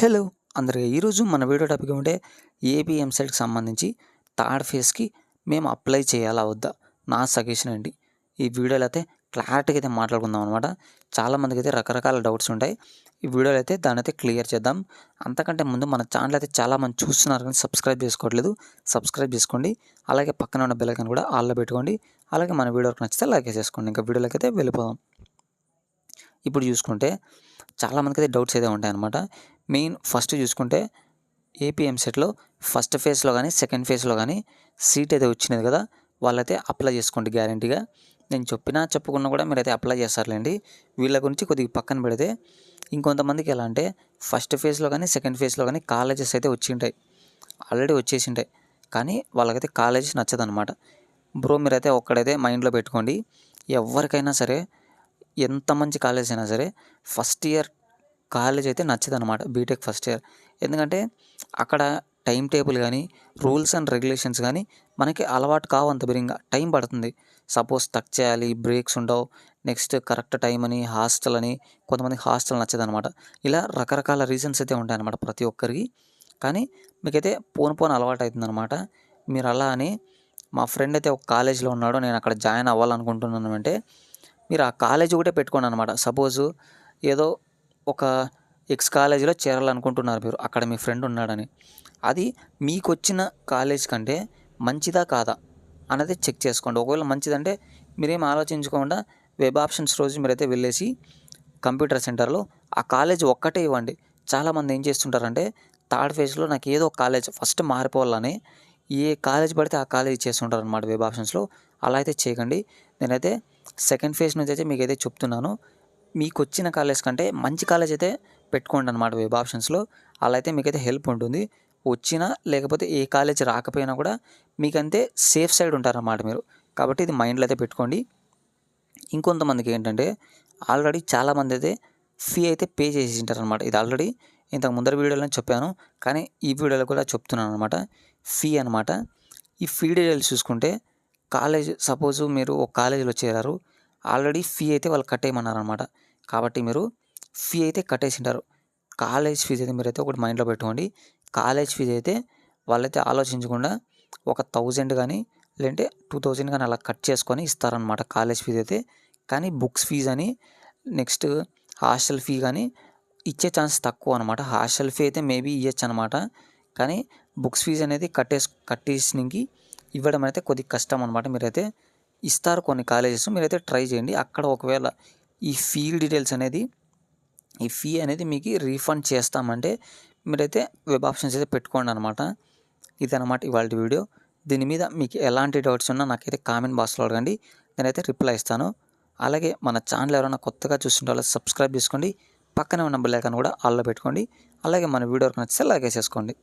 Hello అందరికీ. ఈరోజు మన వీడియో టాపిక్ ఏమంటే ఏబిఎం సైట్కి సంబంధించి థర్డ్ ఫేజ్కి మేము అప్లై చేయాలా వద్దా? నా సజెషన్ అండి ఈ వీడియోలో అయితే క్లారిటీగా అయితే మాట్లాడుకుందాం అనమాట చాలామందికి అయితే రకరకాల డౌట్స్ ఉంటాయి. ఈ వీడియోలో అయితే దాని అయితే క్లియర్ చేద్దాం. అంతకంటే ముందు మన ఛానల్ అయితే చాలామంది చూస్తున్నారు కానీ సబ్స్క్రైబ్ చేసుకోవట్లేదు. సబ్స్క్రైబ్ చేసుకోండి. అలాగే పక్కన ఉన్న బెల్ కూడా ఆల్లో పెట్టుకోండి. అలాగే మన వీడియోకి నచ్చితే లైక్ చేసుకోండి ఇంకా వీడియోలోకి అయితే వెళ్ళిపోదాం. ఇప్పుడు చూసుకుంటే చాలామందికి అయితే డౌట్స్ అయితే ఉంటాయన్నమాట. మెయిన్ ఫస్ట్ చూసుకుంటే ఏపీఎంసెట్లో ఫస్ట్ ఫేజ్లో కానీ సెకండ్ ఫేజ్లో కానీ సీట్ అయితే వచ్చినది కదా వాళ్ళైతే అప్లై చేసుకోండి గ్యారంటీగా నేను చెప్పినా చెప్పకుండా కూడా మీరైతే అప్లై చేస్తారులేండి. వీళ్ళ గురించి కొద్దిగా పక్కన పెడితే ఇంకొంతమందికి ఎలా అంటే ఫస్ట్ ఫేజ్లో కానీ సెకండ్ ఫేజ్లో కానీ కాలేజెస్ అయితే వచ్చి ఉంటాయి ఆల్రెడీ వచ్చేసి ఉంటాయి కానీ వాళ్ళకైతే కాలేజెస్ నచ్చదనమాట బ్రో మీరైతే ఒక్కడైతే మైండ్లో పెట్టుకోండి. ఎవరికైనా సరే ఎంత మంచి కాలేజ్ అయినా సరే ఫస్ట్ ఇయర్ కాలేజ్ అయితే నచ్చదనమాట బీటెక్ ఫస్ట్ ఇయర్ ఎందుకంటే అక్కడ టైం టేబుల్ కానీ రూల్స్ అండ్ రెగ్యులేషన్స్ కానీ మనకి అలవాటు కావు అంత బిరింగా టైం పడుతుంది. సపోజ్ టక్ చేయాలి బ్రేక్స్ ఉండవు నెక్స్ట్ కరెక్ట్ టైం అని హాస్టల్ అని కొంతమంది హాస్టల్ నచ్చదనమాట ఇలా రకరకాల రీజన్స్ అయితే ఉంటాయన్నమాట ప్రతి ఒక్కరికి. కానీ మీకైతే పోను పోను అలవాటు అవుతుందనమాట మీరు అలా అని మా ఫ్రెండ్ అయితే ఒక కాలేజీలో ఉన్నాడు నేను అక్కడ జాయిన్ అవ్వాలనుకుంటున్నాను అంటే మీరు ఆ కాలేజ్ ఒకటే పెట్టుకోండి అనమాట సపోజు ఏదో ఒక ఎక్స్ కాలేజీలో చేరాలనుకుంటున్నారు మీరు. అక్కడ మీ ఫ్రెండ్ ఉన్నాడని. అది మీకు వచ్చిన కాలేజ్ కంటే మంచిదా కాదా అన్నది చెక్ చేసుకోండి. ఒకవేళ మంచిదంటే మీరేం ఆలోచించకుండా వెబ్ ఆప్షన్స్ రోజు మీరైతే వెళ్ళేసి కంప్యూటర్ సెంటర్లో ఆ కాలేజ్ ఒక్కటే ఇవ్వండి. చాలామంది ఏం చేస్తుంటారంటే థర్డ్ ఫేజ్లో నాకు ఏదో ఒక కాలేజ్ ఫస్ట్ మారిపోవాలని ఏ కాలేజ్ పడితే ఆ కాలేజ్ చేస్తుంటారు అనమాట వెబ్ ఆప్షన్స్లో. అలా అయితే చేయకండి. నేనైతే సెకండ్ ఫేజ్ నుంచి అయితే మీకు అయితే చెప్తున్నాను. మీకు వచ్చిన కాలేజ్ కంటే మంచి కాలేజ్ అయితే పెట్టుకోండి అనమాట వెబ్ ఆప్షన్స్లో అలా అయితే మీకైతే హెల్ప్ ఉంటుంది. వచ్చినా లేకపోతే ఏ కాలేజ్ రాకపోయినా కూడా మీకంతే సేఫ్ సైడ్ ఉంటారన్నమాట మీరు. కాబట్టి ఇది మైండ్లో అయితే పెట్టుకోండి. ఇంకొంతమందికి ఏంటంటే ఆల్రెడీ చాలామంది అయితే ఫీ అయితే పే చేసి ఉంటారనమాట ఇది ఆల్రెడీ ఇంతకు ముందర వీడియోలో చెప్పాను. కానీ ఈ వీడియోలో కూడా చెప్తున్నాను అనమాట ఫీ అనమాట ఈ ఫీ డీటెయిల్స్ చూసుకుంటే కాలేజ్ సపోజ్ మీరు ఒక కాలేజీలో చేరారు. ఆల్రెడీ ఫీ అయితే వాళ్ళు కట్టేయమన్నారు అనమాట కాబట్టి మీరు ఫీ అయితే కట్టేసింటారు. కాలేజ్ ఫీజు అయితే మీరైతే ఒకటి మైండ్లో పెట్టుకోండి. కాలేజ్ ఫీజు అయితే వాళ్ళైతే ఆలోచించకుండా ఒక థౌజండ్ కానీ లేదంటే టూ థౌజండ్ కానీ అలా కట్ చేసుకొని ఇస్తారనమాట కాలేజ్ ఫీజు అయితే. కానీ బుక్స్ ఫీజు అని నెక్స్ట్ హాస్టల్ ఫీ కానీ ఇచ్చే ఛాన్స్ తక్కువ అనమాట హాస్టల్ ఫీ అయితే మేబీ ఇవ్వచ్చు అనమాట కానీ బుక్స్ ఫీజు అనేది కట్టేసి కట్టేసినకి ఇవ్వడం అయితే కొద్దిగా కష్టం అనమాట మీరైతే ఇస్తారు కొన్ని కాలేజెస్. మీరైతే ట్రై చేయండి. అక్కడ ఒకవేళ ఈ ఫీ డీటెయిల్స్ అనేది ఈ ఫీ అనేది మీకు రీఫండ్ చేస్తామంటే మీరైతే వెబ్ ఆప్షన్స్ అయితే పెట్టుకోండి అనమాట ఇదనమాట ఇవాళ వీడియో. దీని మీద మీకు ఎలాంటి డౌట్స్ ఉన్నా నాకైతే కామెంట్ బాక్స్లో అడగండి. నేనైతే రిప్లై ఇస్తాను. అలాగే మన ఛానల్ ఎవరైనా కొత్తగా చూస్తుంటే వాళ్ళు సబ్స్క్రైబ్ చేసుకోండి. పక్కనే ఉన్న బెల్ ఐకాన్ కూడా ఆల్లో పెట్టుకోండి. అలాగే మన వీడియో నచ్చితే లైక్ చేసుకోండి